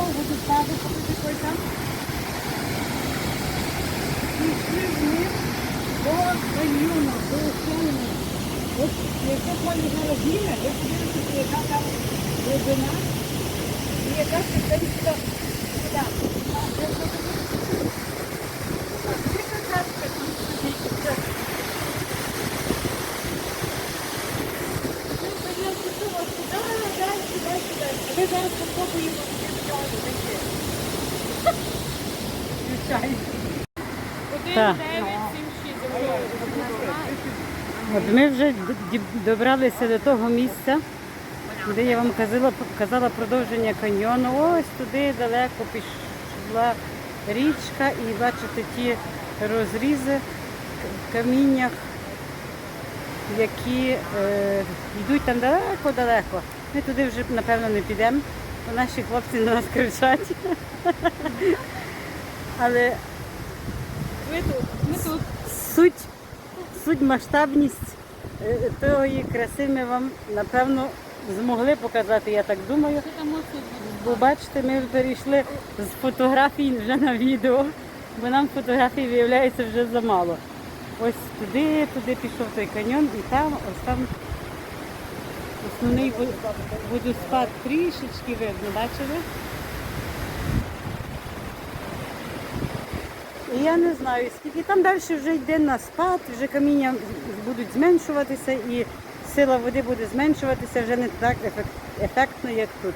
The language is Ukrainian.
того водоспаду, поки такий там. І йшли вниз до каньйону, до океану. От якщо полі зараз зміна, ви подивитеся, яка там глибина і яка ступенька вода. Ми зараз попробуємо Включаємо. От ми вже добралися до того місця, де я вам казала, казала продовження каньйону. Ось туди далеко пішла річка і бачите ті розрізи в каміннях, які е, йдуть там далеко-далеко. Ми туди вже, напевно, не підемо, наші хлопці на нас кричать. Але Ми тут, ми тут. суть, суть масштабність е, тої краси ми вам напевно змогли показати, я так думаю. Бо бачите, ми перейшли з фотографій вже на відео, бо нам фотографій виявляється вже замало. Ось туди, туди пішов той каньйон і там, ось там основний вод- водоспад трішечки видно, бачили? І я не знаю, скільки там далі вже йде на спад, вже каміння будуть зменшуватися і сила води буде зменшуватися вже не так ефектно, як тут.